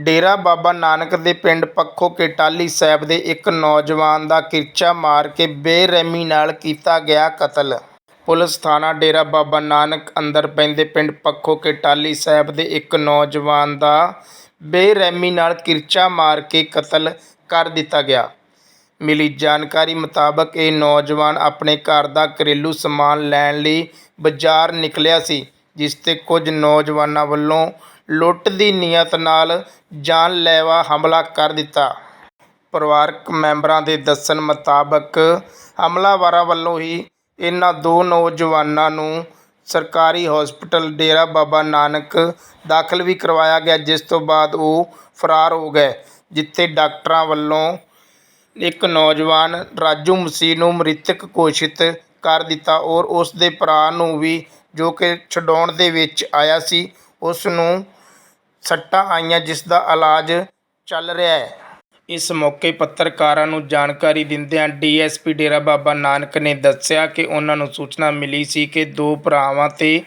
ਡੇਰਾ ਬਾਬਾ ਨਾਨਕ ਦੇ ਪਿੰਡ ਪੱਖੋ ਕੇ ਟਾਹਲੀ ਸਾਹਿਬ ਦੇ ਇੱਕ ਨੌਜਵਾਨ ਦਾ ਕਿਰਚਾ ਮਾਰ ਕੇ ਬੇਰਹਿਮੀ ਨਾਲ ਕੀਤਾ ਗਿਆ ਕਤਲ। ਪੁਲਿਸ ਥਾਣਾ ਡੇਰਾ ਬਾਬਾ ਨਾਨਕ ਅੰਦਰ ਪੈਂਦੇ ਪਿੰਡ ਪੱਖੋ ਕੇ ਟਾਹਲੀ ਸਾਹਿਬ ਦੇ ਇੱਕ ਨੌਜਵਾਨ ਦਾ ਬੇਰਹਿਮੀ ਨਾਲ ਕਿਰਚਾ ਮਾਰ ਕੇ ਕਤਲ ਕਰ ਦਿੱਤਾ ਗਿਆ। ਮਿਲੀ ਜਾਣਕਾਰੀ ਮੁਤਾਬਕ ਇਹ ਨੌਜਵਾਨ ਆਪਣੇ ਘਰ ਦਾ ਘਰੇਲੂ ਸਮਾਨ ਲੈਣ ਲਈ ਬਾਜ਼ਾਰ ਨਿਕਲਿਆ ਸੀ, ਜਿਸ ਤੇ ਕੁਝ ਨੌਜਵਾਨਾਂ ਵੱਲੋਂ ਲੁੱਟ ਦੀ ਨੀਅਤ ਨਾਲ ਜਾਨਲੇਵਾ ਹਮਲਾ ਕਰ ਦਿੱਤਾ। ਪਰਿਵਾਰਕ ਮੈਂਬਰਾਂ ਦੇ ਦੱਸਣ ਮੁਤਾਬਕ ਹਮਲਾਵਰਾਂ ਵੱਲੋਂ ਹੀ ਇਹਨਾਂ ਦੋ ਨੌਜਵਾਨਾਂ ਨੂੰ ਸਰਕਾਰੀ ਹਸਪਤਾਲ ਡੇਰਾ ਬਾਬਾ ਨਾਨਕ ਦਾਖਲ ਵੀ ਕਰਵਾਇਆ ਗਿਆ, ਜਿਸ ਤੋਂ ਬਾਅਦ ਉਹ ਫਰਾਰ ਹੋ ਗਏ, ਜਿੱਥੇ ਡਾਕਟਰਾਂ ਵੱਲੋਂ ਇੱਕ ਨੌਜਵਾਨ ਰਾਜੂ ਮਸੀਹ ਨੂੰ ਮ੍ਰਿਤਕ ਘੋਸ਼ਿਤ ਕਰ ਦਿੱਤਾ ਔਰ ਉਸ ਦੇ ਭਰਾ ਨੂੰ ਵੀ ਜੋ ਕਿ ਛਡਾਉਣ ਦੇ ਵਿੱਚ ਆਇਆ ਸੀ ਉਸ ਨੂੰ ਸੱਟਾਂ ਆਈਆਂ ਜਿਸ ਦਾ ਇਲਾਜ ਚੱਲ ਰਿਹਾ ਹੈ। ਇਸ ਮੌਕੇ ਪੱਤਰਕਾਰਾਂ ਨੂੰ ਜਾਣਕਾਰੀ ਦਿੰਦਿਆਂ ਡੀਐਸਪੀ ਡੇਰਾ ਬਾਬਾ ਨਾਨਕ ਨੇ ਦੱਸਿਆ ਕਿ ਉਹਨਾਂ ਨੂੰ ਸੂਚਨਾ ਮਿਲੀ ਸੀ ਕਿ ਦੋ ਭਰਾਵਾਂ ਤੇ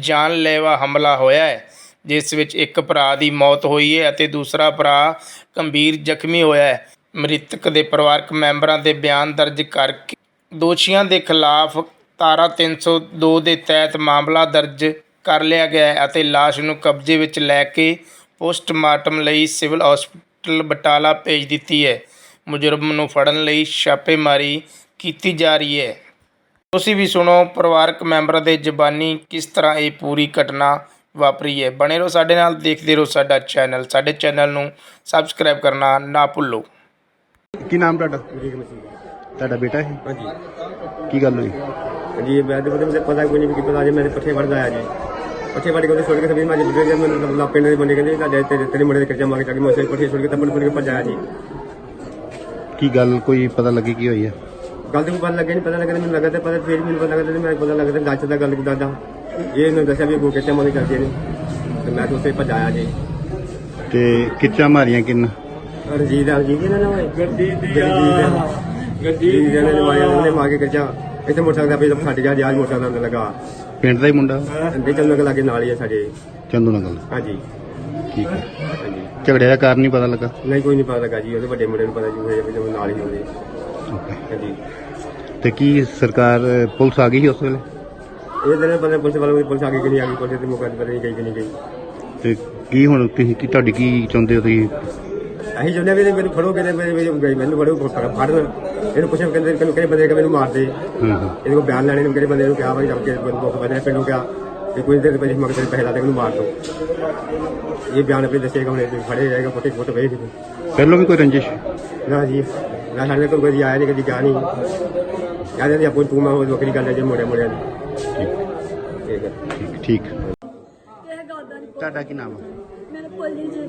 ਜਾਨਲੇਵਾ ਹਮਲਾ ਹੋਇਆ ਹੈ, ਜਿਸ ਵਿੱਚ ਇੱਕ ਭਰਾ ਦੀ ਮੌਤ ਹੋਈ ਹੈ ਅਤੇ ਦੂਸਰਾ ਭਰਾ ਗੰਭੀਰ ਜ਼ਖਮੀ ਹੋਇਆ ਹੈ। ਮ੍ਰਿਤਕ ਦੇ ਪਰਿਵਾਰਕ ਮੈਂਬਰਾਂ ਦੇ ਬਿਆਨ ਦਰਜ ਕਰਕੇ ਦੋਸ਼ੀਆਂ ਦੇ ਖਿਲਾਫ ਧਾਰਾ 302 ਦੇ ਤਹਿਤ ਮਾਮਲਾ ਦਰਜ ਕਰ ਲਿਆ ਗਿਆ ਹੈ ਅਤੇ ਲਾਸ਼ ਨੂੰ ਕਬਜ਼ੇ ਵਿੱਚ ਲੈ ਕੇ ਪੋਸਟਮਾਰਟਮ ਲਈ ਸਿਵਲ ਹਸਪਤਾਲ ਬਟਾਲਾ ਭੇਜ ਦਿੱਤੀ ਹੈ। ਮੁਜਰਮ ਨੂੰ ਫੜਨ ਲਈ ਛਾਪੇਮਾਰੀ ਕੀਤੀ ਜਾ ਰਹੀ ਹੈ। ਤੁਸੀਂ ਵੀ ਸੁਣੋ ਪਰਿਵਾਰਕ ਮੈਂਬਰਾਂ ਦੇ ਜ਼ਬਾਨੀ ਕਿਸ ਤਰ੍ਹਾਂ ਇਹ ਪੂਰੀ ਘਟਨਾ ਵਾਪਰੀ ਹੈ। ਬਣੇ ਰਹੋ ਸਾਡੇ ਨਾਲ ਦੇਖਦੇ ਰਹੋ ਸਾਡਾ ਚੈਨਲ। ਸਾਡੇ ਚੈਨਲ ਨੂੰ ਸਬਸਕ੍ਰਾਈਬ ਕਰਨਾ ਨਾ ਭੁੱਲੋ। ਕੀ ਨਾਮ ਤੁਹਾਡਾ? ਤੁਹਾਡਾ ਬੇਟਾ ਹੈ ਹਾਂਜੀ। ਕੀ ਗੱਲ ਹੋਈ? ਜੀ ਮੈਂ ਤੇ ਮੁझे ਪਤਾ ਕੋਈ ਨਹੀਂ ਕਿ ਪਤਾ ਜੇ ਮੇਰੇ ਪੱਠੇ ਵੜਦਾ ਆ ਜੀ। ਕੇ ਉਹਦੇ ਛੋੜ ਕੇ ਸਭੀ ਮੈਂ ਜਿੱਦ ਜੇ ਮੈਨੂੰ ਲਾ ਪਿੰਡ ਦੇ ਬੰਦੇ ਕਹਿੰਦੇ ਤੁਹਾਡੇ ਤੇਰੇ ਤੇਰੇ ਮੁੰਡੇ ਦੇ ਕੱਚਾ ਮਾਰ ਕੇ ਚੱਕ ਮੈਂ ਉਸੇ ਪੱਠੇ ਛੋੜ ਕੇ ਤੱਪੜ ਫੁੜ ਕੇ ਜੀ। ਗੱਲ ਕੋਈ ਪਤਾ ਲੱਗੀ ਕੀ ਹੋਈ ਹੈ? ਗੱਲ ਤੋਂ ਪਤਾ ਲੱਗਿਆ ਨਹੀਂ ਪਤਾ ਲੱਗਾ ਮੈਨੂੰ ਲੱਗਾ ਤੇ ਪਤਾ ਫਿਰ ਮੈਨੂੰ ਪਤਾ ਲੱਗਾ ਤੇ ਮੈਂ ਪਤਾ ਲੱਗਾ ਤੇ ਗੱਚ ਦਾ ਗੱਲ ਦਾਦਾ ਇਹ ਇਹਨੂੰ ਦੱਸਿਆ ਵੀ ਉਹ ਕੱਚਾ ਮਾਰ ਕੇ ਚੱਲਦੇ ਨੇ। ਤੇ ਮੈਂ ਤਾਂ ਉਸੇ ਭੱਜਿਆ ਜੀ। ਤੇ ਕਿੱਚਾ ਮਾਰੀਆਂ ਕਿੰਨ? ਰਣਜੀਤ ਰਣਜੀਤ ਇਹਨਾਂ ਨੇ ਓਏ ਗੱਡੀ ਦੀ ਗੱਡੀ ਦੀ ਇਹਨਾਂ ਨੇ ਮਾਰਿਆ ਉਹਨੇ ਮਾਰ ਕੇ ਕੱਚਾ ਇੱਥੇ ਮੋਟਰਸਾਈਕਲ ਦਾ ਵੀ ਫਟ ਗਿਆ ਜਾਜ ਮੋਟਰਸਾਈਕਲ ਦਾ ਲੱਗਾ। ਪਿੰਡ ਦਾ ਹੀ ਮੁੰਡਾ? ਅੰਡੇ ਚੱਲਣ ਲੱਗੇ ਨਾਲ ਹੀ ਆ ਸਾਡੇ। ਚੰਦੂ ਨਗਲ ਹਾਂਜੀ। ਠੀਕ ਹੈ। ਹਾਂਜੀ। ਝਗੜੇ ਦਾ ਕਾਰਨ ਨਹੀਂ ਪਤਾ ਲੱਗਾ? ਨਹੀਂ ਕੋਈ ਨਹੀਂ ਪਤਾ ਲੱਗਾ ਜੀ ਉਹਦੇ ਵੱਡੇ ਮੁੰਡੇ ਨੂੰ ਪਤਾ ਜੀ ਹੋਇਆ ਵੀ ਜਦੋਂ ਨਾਲ ਹੀ ਹੁੰਦੇ ਹਾਂਜੀ। ਤੇ ਕੀ ਸਰਕਾਰ ਪੁਲਿਸ ਆ ਗਈ ਸੀ ਉਸ ਵੇਲੇ? ਇਹ ਦਿਨ ਪਤਾ ਪੁਲਿਸ ਵਾਲੇ ਪੁਲਿਸ ਆ ਗਈ ਕਿ ਨਹੀਂ ਆ ਗਈ ਪੁਲਿਸ ਤੇ ਪਤਾ ਨਹੀਂ ਗਈ ਕਿ ਨਹੀਂ ਗਈ। ਤੇ ਕੀ ਹੁਣ ਤੁਸੀਂ ਕੀ ਤੁਹਾਡੀ ਕੀ ਚਾਹੁੰਦੇ ਹੋ ਤੁਸੀਂ? ਅਸੀਂ ਚਾਹੁੰਦੇ ਹਾਂ ਵੀ ਇਹਨੂੰ ਮੈਨੂੰ ਫੜੋ ਕਿਤੇ ਮੇਰੇ ਮੇਰੇ ਗਈ ਮੈਨੂੰ ਫੜੋ ਫੜ ਫੜਨ। ਇਹਨੂੰ ਪੁੱਛਿਆ ਕਹਿੰਦੇ ਕਿ ਕਿਹੜੇ ਬੰਦੇ ਕਿ ਮੈਨੂੰ ਮਾਰ ਦੇ ਹਾਂ ਹਾਂ। ਇਹਦੇ ਕੋਲ ਬਿਆਨ ਲੈਣੇ ਨੂੰ ਕਿਹੜੇ ਬੰਦੇ ਨੂੰ ਕਿਹਾ ਭਾਈ ਰੱਬ ਕੇ ਬੰਦੇ ਕੋਲ ਬੰਦੇ ਪਿੰਡੋਂ ਕਿਹਾ ਕਿ ਕੋਈ ਦੇਰ ਪਹਿਲੇ ਮਗਰ ਤੇ ਪਹਿਲਾਂ ਤੇ ਇਹਨੂੰ ਮਾਰ ਦੋ ਇਹ ਬਿਆਨ ਆਪਣੇ ਦੱਸੇਗਾ ਹੁਣ ਇਹ ਫੜੇ ਜਾਏਗਾ ਫੋਟੇ ਫੋਟੋ ਵੇਚ ਦੇ ਪਹਿਲਾਂ ਵੀ ਕੋਈ ਰੰਜਿਸ਼? ਨਾ ਜੀ ਨਾ ਸਾਡੇ ਕੋਲ ਕੋਈ ਆਇਆ ਨਹੀਂ ਕਦੀ ਗਿਆ ਨਹੀਂ ਕਹਿੰਦੇ ਨੇ ਆਪੋ ਤੂੰ ਮੈਂ ਉਹ ਨੌਕਰੀ ਕਰ ਲੈ ਜੇ ਮੋੜੇ ਮੋੜਿਆਂ ਦੀ। ਠੀਕ। ਹੈ। ਠੀਕ। ਗੱਲ ਤੁਹਾਡਾ ਕੀ ਨਾਮ ਹੈ ਮੇਰੇ ਜੀ।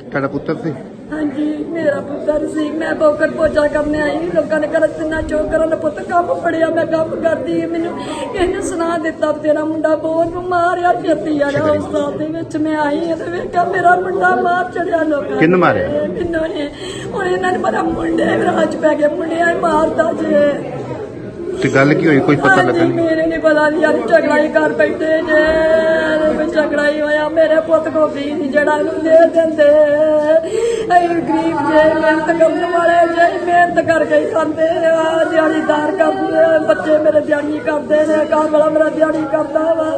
ਤੁਹਾਡਾ ਪੁੱਤਰ ਸੀ? ਹਾਂਜੀ ਮੇਰਾ ਪੁੱਤਰ ਸੀ ਮੈਂ ਬੋਕਰ ਪੋਚਾ ਕਰਨੇ ਆਈ ਲੋਕਾਂ ਨੇ ਕਰ ਤਿੰਨਾ ਚੋ ਕਰਨ ਪੁੱਤ ਕੰਮ ਫੜਿਆ ਮੈਂ ਕੰਮ ਕਰਦੀ ਮੈਨੂੰ ਇਹਨੇ ਸੁਣਾ ਦਿੱਤਾ ਤੇਰਾ ਮੁੰਡਾ ਬਹੁਤ ਮਾਰਿਆ ਛੇਤੀ ਆ ਗਿਆ ਹਸਪਤਾਲ ਦੇ ਵਿੱਚ ਮੈਂ ਆਈ ਹਾਂ ਤੇ ਵੇਖਿਆ ਮੇਰਾ ਮੁੰਡਾ ਮਾਰ ਚੜਿਆ ਲੋਕਾਂ ਕਿਹਨੂੰ ਨੇ। ਮਾਰਿਆ? ਮੈਨੂੰ ਨੇ ਹੁਣ ਇਹਨਾਂ ਨੇ ਪਤਾ ਮੁੰਡੇ ਰਾਜ ਪੈ ਗਏ ਮੁੰਡਿਆਂ ਮਾਰਦਾ ਜੇ। ਤੇ ਗੱਲ ਕੀ ਹੋਈ? ਕੋਈ ਪਤਾ ਲੱਗਾ ਨਹੀਂ। ਮੇਰੇ ਪਤਾ ਨਹੀਂ ਯਾਰ ਝਗੜਾ ਹੀ ਕਰ ਬੈਠੇ ਜੇ। ਝਗੜਾ ਹੀ ਹੋਇਆ ਮੇਰੇ ਪੁੱਤ ਕੋ ਵੀ ਨਹੀਂ ਜਿਹੜਾ ਇਹਨੂੰ ਦੇ ਦਿੰਦੇ। ਅਸੀਂ ਗਰੀਬ ਜੇ ਮਿਹਨਤ ਕਰਨ ਵਾਲੇ ਜੇ ਮਿਹਨਤ ਕਰਕੇ ਖਾਂਦੇ ਆ। ਦਿਹਾੜੀਦਾਰ ਕਰਦੇ ਬੱਚੇ ਮੇਰੇ ਦਿਹਾੜੀ ਕਰਦੇ ਨੇ ਘਰ ਮੇਰਾ ਦਿਹਾੜੀ ਕਰਦਾ ਵਾ।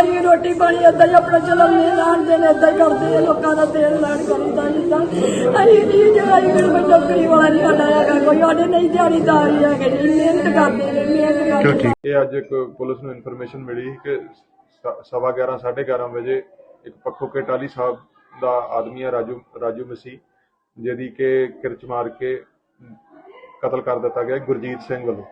ਅਸੀਂ ਰੋਟੀ ਪਾਣੀ ਏਦਾਂ ਹੀ ਆਪਣਾ ਚਲਾਉਂਦੇ ਲਾਣਦੇ ਨੇ ਏਦਾਂ ਹੀ ਕਰਦੇ ਆ, ਲੋਕਾਂ ਦਾ ਤੇਲ ਲਾਣ ਕਰਦਾ ਜਿੱਦਾਂ ਅਸੀਂ ਨਹੀਂ ਜਿਹੜਾ ਅਸੀਂ ਕੋਈ ਨੌਕਰੀ ਵਾਲਾ ਨਹੀਂ ਸਾਡਾ ਹੈਗਾ ਕੋਈ ਸਾਡੇ ਨਹੀਂ ਦਿਹਾੜੀਦਾਰ ਹੀ ਹੈਗੇ ਜੀ ਮਿਹਨਤ ਕਰਦੇ ਨੇ ਮਿਹਨਤ ਕਰਦੇ ਠੀਕ ਇਹ ਅੱਜ ਇੱਕ ਪੁਲਿਸ ਨੂੰ ਇਨਫੋਰਮੇਸ਼ਨ ਮਿਲੀ ਕਿ ਸਵਾ 11 11:30 ਵਜੇ ਇੱਕ ਪੱਖੋ ਕੇ ਟਾਲੀ ਸਾਹਿਬ ਦਾ ਆਦਮੀ ਹੈ ਰਾਜੂ ਰਾਜੂ ਮਸੀ ਜਿਹਦੀ ਕਿ ਕਿਰਚ ਮਾਰ ਕੇ ਕਤਲ ਕਰ ਦਿੱਤਾ ਗਿਆ ਗੁਰਜੀਤ ਸਿੰਘ ਵੱਲੋਂ।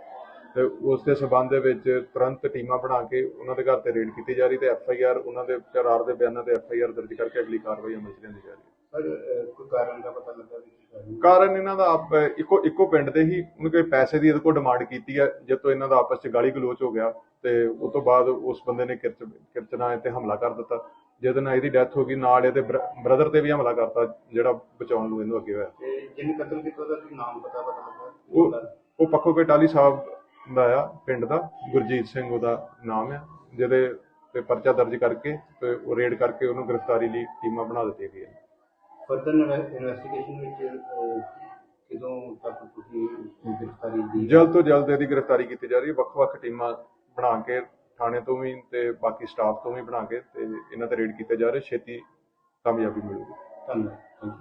ਤੇ ਉਸ ਦੇ ਸਬੰਧ ਦੇ ਵਿੱਚ ਤੁਰੰਤ ਟੀਮਾਂ ਬਣਾ ਕੇ ਉਹਨਾਂ ਦੇ ਘਰ ਤੇ ਰੇਡ ਕੀਤੀ ਜਾ ਰਹੀ ਤੇ ਐਫ ਆਈ ਆਰ ਉਹਨਾਂ ਦੇ ਕਰਾਰ ਦੇ ਬਿਆਨਾਂ ਤੇ ਐਫ ਆਈ ਆਰ ਦਰਜ ਕਰਕੇ ਅਗਲੀ ਕਾਰਵਾਈ ਅਮਲ ਚ ਲਿਆਂਦੀ ਜਾ ਰਹੀ ਹੈ। ਕਾਰਨ ਇਹਨਾਂ ਦਾ ਆਪ ਇੱਕੋ ਇੱਕੋ ਪਿੰਡ ਦੇ ਹੀ ਉਹਨੇ ਕੋਈ ਪੈਸੇ ਦੀ ਇਹਦੇ ਕੋਲ ਡਿਮਾਂਡ ਕੀਤੀ ਹੈ ਜਦ ਤੋਂ ਇਹਨਾਂ ਦਾ ਆਪਸ ਚ ਗਾਲੀ ਗਲੋਚ ਹੋ ਗਿਆ ਤੇ ਉਸ ਤੋਂ ਬਾਅਦ ਉਸ ਬੰਦੇ ਨੇ ਕਿਰਚ ਕਿਰਚਨਾ ਤੇ ਹਮਲਾ ਕਰ ਦਿੱਤਾ। ਜਿਹਦੇ ਨਾਲ ਇਹਦੀ ਡੈਥ ਹੋ ਗਈ ਨਾਲ ਇਹਦੇ ਬ੍ਰਦਰ ਤੇ ਵੀ ਹਮਲਾ ਕਰਤਾ ਜਿਹੜਾ ਬਚਾਉਣ ਨੂੰ ਇਹਨੂੰ ਅੱਗੇ ਹੋਇਆ। ਜਿਹਨੇ ਕਤਲ ਕੀਤਾ ਉਹਦਾ ਕੋਈ ਨਾਮ ਪਤਾ ਪਤਾ ਲੱਗਾ? ਉਹ ਉਹ ਪੱਖੋ ਕੇ ਟਾਲੀ ਸਾਹਿਬ ਦਾ ਆ ਪਿੰਡ ਦਾ ਗੁਰਜੀਤ ਸਿੰਘ ਉਹਦਾ ਨਾਮ ਆ ਜਿਹਦੇ ਤੇ ਪਰਚਾ ਦਰਜ ਕਰਕੇ ਤੇ ਉਹ ਰੇਡ ਕਰਕੇ ਉਹਨੂੰ ਗ੍ਰਿਫਤਾਰੀ ਲਈ ਟੀਮਾਂ ਬਣਾ ਦਿੱਤੀਆਂ ਗਈਆਂ। ਫਰਦਰ ਇਨਵੈਸਟੀਗੇਸ਼ਨ ਵਿੱਚ ਅਹ, ਕਦੋਂ ਤੱਕ ਤੁਸੀਂ ਗ੍ਰਿਫਤਾਰੀ ਦੀ ਜਲਦ ਤੋਂ ਜਲਦ ਇਹਦੀ ਗ੍ਰਿਫਤਾਰੀ ਕੀਤੀ ਜਾ ਰਹੀ ਹੈ। ਵੱਖ-ਵੱਖ ਟੀਮਾਂ ਬਣਾ ਕੇ ਥਾਣੇ ਤੋਂ ਵੀ ਤੇ ਬਾਕੀ ਸਟਾਫ ਤੋਂ ਵੀ ਬਣਾ ਕੇ ਤੇ ਇਹਨਾਂ ਤੇ ਰੇਡ ਕੀਤੇ ਜਾ ਰਹੇ। ਛੇਤੀ ਕਾਮਯਾਬੀ ਮਿਲੂਗੀ। ਧੰਨਵਾਦ.